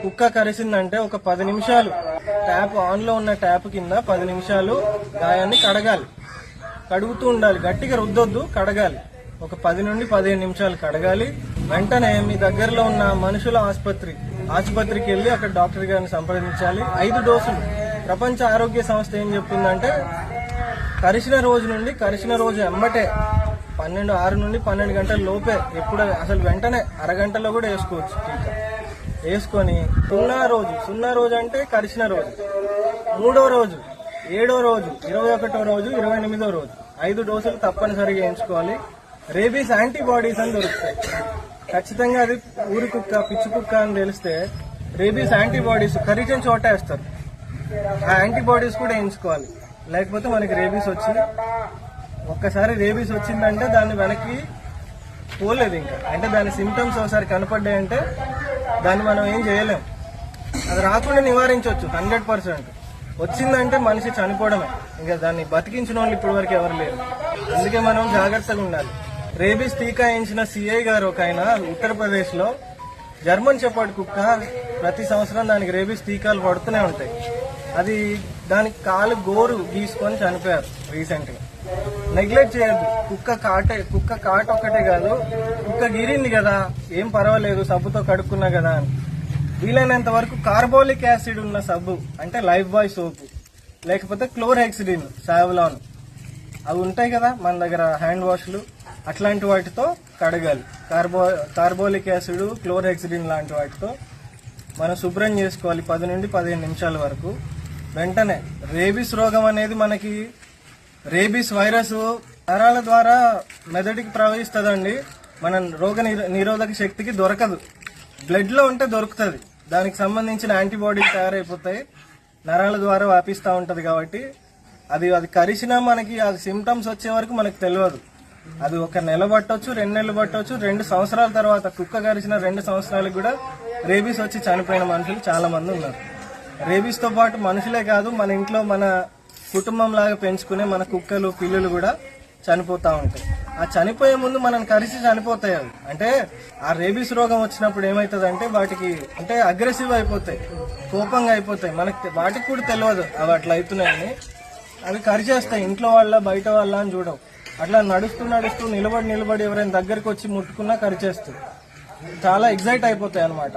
కుక్క కరిసిందంటే ఒక పది నిమిషాలు. ట్యాప్ ఆన్లో ఉన్న ట్యాప్ కింద పది నిమిషాలు గాయాన్ని కడగాలి. కడుగుతూ ఉండాలి. గట్టిగా రుద్దొద్దు కడగాలి. ఒక పది నుండి పదిహేను నిమిషాలు కడగాలి. వెంటనే మీ దగ్గరలో ఉన్న మనుషుల ఆసుపత్రి ఆసుపత్రికి వెళ్ళి అక్కడ డాక్టర్ గారిని సంప్రదించాలి. ఐదు డోసులు. ప్రపంచ ఆరోగ్య సంస్థ ఏం చెప్తుందంటే కరిచిన రోజు నుండి కరిచిన రోజు ఎంబటే పన్నెండు ఆరు నుండి పన్నెండు గంటల లోపే. ఎప్పుడు అసలు వెంటనే అరగంటలో కూడా వేసుకోవచ్చు టీకా. వేసుకొని సున్నా రోజు సున్నా రోజు అంటే కరిచిన రోజు. మూడో రోజు ఏడో రోజు ఇరవై ఒకటో రోజు ఇరవై ఎనిమిదో రోజు. ఐదు డోసులు తప్పనిసరిగా వేయించుకోవాలి. రేబీస్ యాంటీబాడీస్ అని దొరుకుతాయి. ఖచ్చితంగా అది ఊరి కుక్క పిచ్చి కుక్క అని తెలిస్తే రేబీస్ యాంటీబాడీస్ కరిచిన చోట వేస్తారు. ఆ యాంటీబాడీస్ కూడా వేయించుకోవాలి. లేకపోతే మనకి రేబీస్ వచ్చి ఒక్కసారి రేబీస్ వచ్చిందంటే దాన్ని వెనక్కి పోలేదు ఇంకా. అంటే దాని సిమ్టమ్స్ ఒకసారి కనపడ్డాయంటే దాన్ని మనం ఏం చేయలేం. అది రాకుండా నివారించవచ్చు హండ్రెడ్ పర్సెంట్. వచ్చిందంటే మనిషి చనిపోవడమే. ఇంకా దాన్ని బతికించిన వాళ్ళు ఇప్పటి వరకు ఎవరు లేరు. అందుకే మనం జాగ్రత్తగా ఉండాలి. రేబీస్ టీకా వేయించిన సిఐ గారు ఒక ఆయన ఉత్తరప్రదేశ్లో జర్మన్ చెప్పాడు కుక్క ప్రతి సంవత్సరం దానికి రేబీస్ టీకాలు పడుతూనే ఉంటాయి. అది దానికి కాలు గోరు గీసుకొని చనిపోయారు రీసెంట్గా. నెగ్లెక్ట్ చేయద్దు కుక్క కాటే కుక్క కాట ఒక్కటే కాదు కుక్క గిరింది కదా ఏం పర్వాలేదు సబ్బుతో కడుక్కున్నా కదా అని. వీలైనంత వరకు కార్బోలిక్ యాసిడ్ ఉన్న సబ్బు అంటే లైఫ్ బాయ్ సోపు లేకపోతే క్లోర్హెక్సిడిన్ సావలాన్. అవి ఉంటాయి కదా మన దగ్గర హ్యాండ్ వాష్లు అట్లాంటి వాటితో కడగాలి. కార్బో కార్బోలిక్ యాసిడ్ క్లోర్హెక్సిడిన్ లాంటి వాటితో మనం శుభ్రం చేసుకోవాలి పది నుండి పదిహేను నిమిషాల వరకు. వెంటనే రేబీస్ రోగం అనేది మనకి రేబీస్ వైరస్ నరాల ద్వారా మెదడుకి ప్రవహిస్తుందండి. మన రోగ నిరో- నిరోధక శక్తికి దొరకదు. బ్లడ్లో ఉంటే దొరుకుతుంది. దానికి సంబంధించిన యాంటీబాడీలు తయారైపోతాయి. నరాల ద్వారా వ్యాపిస్తూ ఉంటుంది కాబట్టి అది అది కరిచినా మనకి అది సిమ్టమ్స్ వచ్చే వరకు మనకు తెలియదు అది ఒక నెల పట్టవచ్చు రెండు నెలలు పట్టవచ్చు రెండు సంవత్సరాల తర్వాత కుక్క కరిచిన రెండు సంవత్సరాలకు కూడా రేబీస్ వచ్చి చనిపోయిన మనుషులు చాలా మంది ఉన్నారు. రేబీస్తో పాటు మనుషులే కాదు మన ఇంట్లో మన కుటుంబం లాగా పెంచుకునే మన కుక్కలు పిల్లులు కూడా చనిపోతా ఉంటాయి. ఆ చనిపోయే ముందు మనం కరిచి చనిపోతాయి అవి. అంటే ఆ రేబీస్ రోగం వచ్చినప్పుడు ఏమవుతుంది అంటే వాటికి అంటే అగ్రెసివ్ అయిపోతాయి కోపంగా అయిపోతాయి. మనకి వాటికి కూడా తెలియదు అవి అట్లా అవుతున్నాయని. అవి కరిచేస్తాయి ఇంట్లో వాళ్ళ బయట వాళ్ళ అని చూడవు. అట్లా నడుస్తూ నడుస్తూ నిలబడి నిలబడి ఎవరైనా దగ్గరికి వచ్చి ముట్టుకున్నా కరిచేస్తుంది చాలా ఎగ్జైట్ అయిపోతాయి అనమాట